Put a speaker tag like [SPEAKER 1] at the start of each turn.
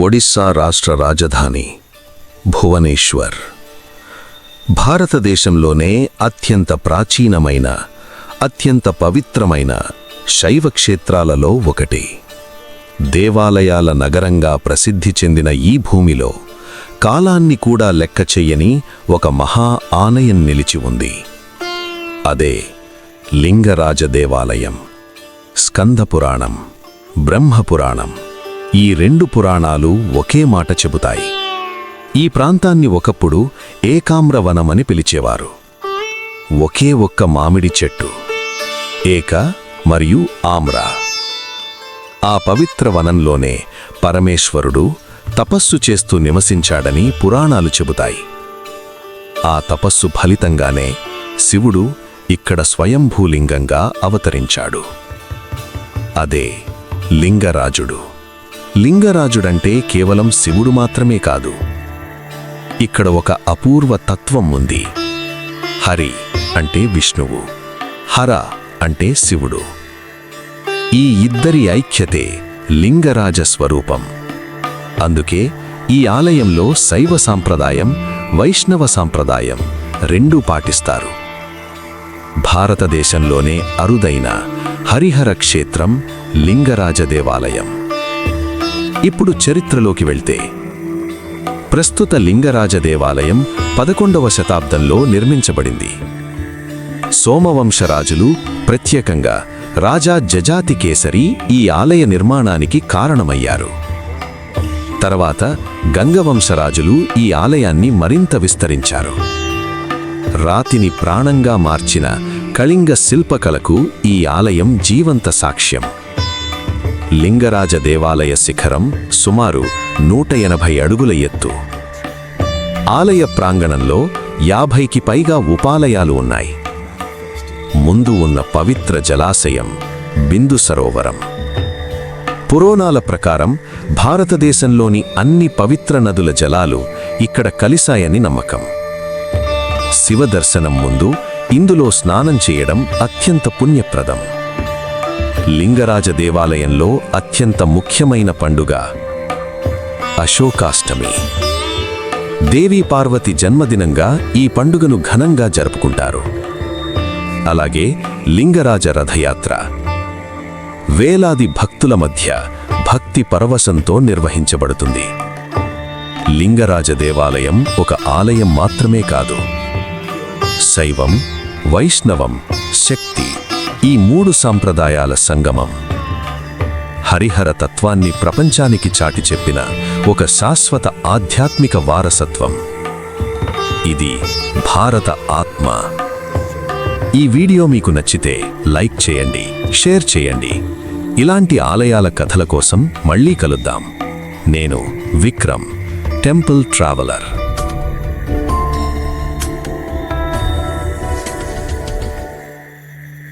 [SPEAKER 1] ఒడిస్సా రాష్ట్ర రాజధాని భువనేశ్వర్. భారతదేశంలోనే అత్యంత ప్రాచీనమైన అత్యంత పవిత్రమైన శైవ క్షేత్రాలలో ఒకటి. దేవాలయాల నగరంగా ప్రసిద్ధి చెందిన ఈ భూమిలో కాలాన్ని కూడా లెక్క చెయ్యని ఒక మహా ఆలయం నిలిచి ఉంది. అదే లింగరాజ దేవాలయం స్కందపురాణం బ్రహ్మపురాణం. ఈ రెండు పురాణాలు ఒకే మాట చెబుతాయి. ఈ ప్రాంతాన్ని ఒకప్పుడు ఏకామ్రవనమని పిలిచేవారు. ఒకే ఒక్క మామిడి చెట్టు ఏక మరియు ఆమ్ర. ఆ పవిత్ర వనంలోనే పరమేశ్వరుడు తపస్సు చేస్తూ నివసించాడని పురాణాలు చెబుతాయి. ఆ తపస్సు ఫలితంగానే శివుడు ఇక్కడ స్వయంభూలింగంగా అవతరించాడు. అదే లింగరాజుడు. లింగరాజుడంటే కేవలం శివుడు మాత్రమే కాదు. ఇక్కడ ఒక అపూర్వ తత్వం ఉంది. హరి అంటే విష్ణువు. హర అంటే శివుడు. ఈ ఇద్దరి ఐక్యతే లింగరాజ స్వరూపం. అందుకే ఈ ఆలయంలో శైవ సాంప్రదాయం వైష్ణవ సాంప్రదాయం రెండూ పాటిస్తారు. భారతదేశంలోనే అరుదైన హరిహర క్షేత్రం లింగరాజ దేవాలయం. ఇప్పుడు చరిత్రలోకి వెళ్తే. ప్రస్తుత లింగరాజ దేవాలయం పదకొండవ శతాబ్దంలో నిర్మించబడింది. సోమవంశరాజులు ప్రత్యేకంగా రాజా జజాతి కేసరి ఈ ఆలయ నిర్మాణానికి కారణమయ్యారు. తర్వాత గంగవంశరాజులు ఈ ఆలయాన్ని మరింత విస్తరించారు. రాతిని ప్రాణంగా మార్చిన కళింగ శిల్పకలకు ఈ ఆలయం జీవంత సాక్ష్యం. లింగరాజ దేవాలయ శిఖరం సుమారు నూట ఎనభై అడుగుల ఎత్తు. ఆలయ ప్రాంగణంలో యాభైకి పైగా ఉపాలయాలు ఉన్నాయి. ముందు ఉన్న పవిత్ర జలాశయం బిందు సరోవరం. పురోణాల ప్రకారం భారతదేశంలోని అన్ని పవిత్ర నదుల జలాలు ఇక్కడ కలిశాయని నమ్మకం. శివదర్శనం ముందు ఇందులో స్నానం చేయడం అత్యంత పుణ్యప్రదం. లింగరాజ దేవాలయంలో అత్యంత ముఖ్యమైన పండుగ అశోకాష్టమి. దేవీ పార్వతి జన్మదినంగా ఈ పండుగను ఘనంగా జరుపుకుంటారు. అలాగే లింగరాజ రథయాత్ర. వేలాది భక్తుల మధ్య భక్తి పరవశంతో నిర్వహించబడుతుంది. లింగరాజ దేవాలయం ఒక ఆలయం మాత్రమే కాదు. శైవం వైష్ణవం శక్తి ఈ మూడు సాంప్రదాయాల సంగమం. హరిహర తత్వాన్ని ప్రపంచానికి చాటి చెప్పిన ఒక శాశ్వత ఆధ్యాత్మిక వారసత్వం. ఇది భారత ఆత్మ. ఈ వీడియో మీకు నచ్చితే లైక్ చేయండి షేర్ చేయండి. ఇలాంటి ఆలయాల కథల కోసం మళ్ళీ కలుద్దాం. నేను విక్రమ్ టెంపుల్ ట్రావెలర్.